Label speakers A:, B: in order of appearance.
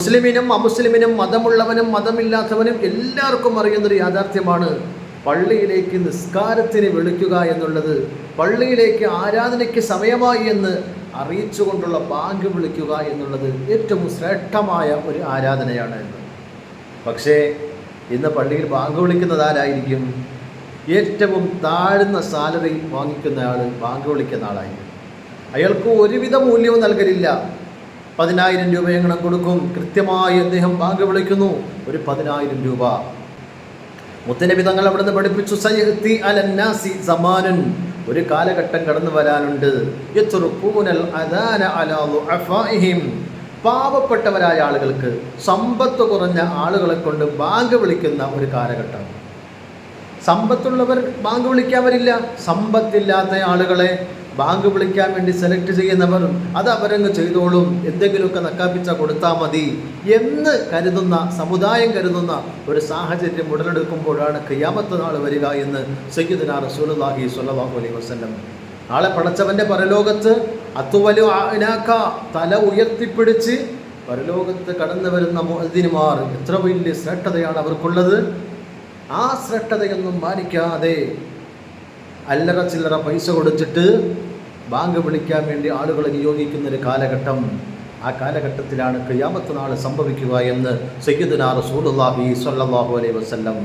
A: മുസ്ലിമിനും അമുസ്ലിമിനും മതമുള്ളവനും മതമില്ലാത്തവനും എല്ലാവർക്കും അറിയുന്നൊരു യാഥാർത്ഥ്യമാണ് പള്ളിയിലേക്ക് നിസ്കാരത്തിന് വിളിക്കുക എന്നുള്ളത്. പള്ളിയിലേക്ക് ആരാധനയ്ക്ക് സമയമായി എന്ന് അറിയിച്ചുകൊണ്ടുള്ള ബാങ്ക് വിളിക്കുക എന്നുള്ളത് ഏറ്റവും ശ്രേഷ്ഠമായ ഒരു ആരാധനയാണ് എന്ന്. പക്ഷേ ഇന്ന് പള്ളിയിൽ ബാങ്ക് വിളിക്കുന്നത് ആരായിരിക്കും? ഏറ്റവും താഴ്ന്ന സാലറി വാങ്ങിക്കുന്ന ആൾ ബാങ്ക് വിളിക്കുന്ന ആളായിരിക്കും. അയാൾക്ക് ഒരുവിധ മൂല്യവും നൽകലില്ല. പതിനായിരം രൂപ കൊടുക്കും. കൃത്യമായി അദ്ദേഹം ബാങ്ക് വിളിക്കുന്നു. ഒരു പതിനായിരം രൂപ. മുത്തനബി തങ്ങൾ അവിടുന്ന് പഠിപ്പിച്ചു സയഹ്തി അലന്നാസി സമാനൻ. ഒരു കാലഘട്ടം കടന്നു വരാനുണ്ട്. പാവപ്പെട്ടവരായ ആളുകൾക്ക് സമ്പത്ത് കുറഞ്ഞ ആളുകളെ കൊണ്ട് ബാങ്ക് വിളിക്കുന്ന ഒരു കാലഘട്ടം. സമ്പത്തുള്ളവർ ബാങ്ക് വിളിക്കാൻ വരില്ല സമ്പത്തില്ലാത്ത ആളുകളെ ബാങ്ക് വിളിക്കാൻ വേണ്ടി സെലക്ട് ചെയ്യുന്നവർ അത് അവരങ്ങ് ചെയ്തോളും. എന്തെങ്കിലുമൊക്കെ നക്കാപ്പിച്ച കൊടുത്താൽ മതി. എന്ന് കരുതുന്ന സമുദായം കരുതുന്ന ഒരു സാഹചര്യം ഉടലെടുക്കുമ്പോഴാണ് ഖിയാമത്ത് നാൾ വരിക എന്ന് സയ്യിദിന റസൂലുള്ളാഹി സ്വല്ലല്ലാഹു അലൈഹി വസല്ലം നാളെ പടച്ചവന്റെ പരലോകത്ത് അത്തുവലു ആനാക്ക തല ഉയർത്തിപ്പിടിച്ച് പരലോകത്ത് കടന്നു വരുന്ന മുഅദ്ദിനുമാർ എത്ര വലിയ ശ്രേഷ്ഠതയാണ് അവർക്കുള്ളത്. ആ ശ്രേഷ്ഠതയൊന്നും മാനിക്കാതെ അല്ലറ ചില്ലറ പൈസ കൊടുത്തിട്ട് ബാങ്ക് വിളിക്കാൻ വേണ്ടി ആളുകളെ നിയോഗിക്കുന്ന ഒരു കാലഘട്ടം. ആ കാലഘട്ടത്തിലാണ് ഖിയാമത്ത് നാൾ സംഭവിക്കുക എന്ന് സയ്യിദുനാ സൂലുല്ലാഹി സ്വല്ലല്ലാഹു അലൈഹി വസല്ലം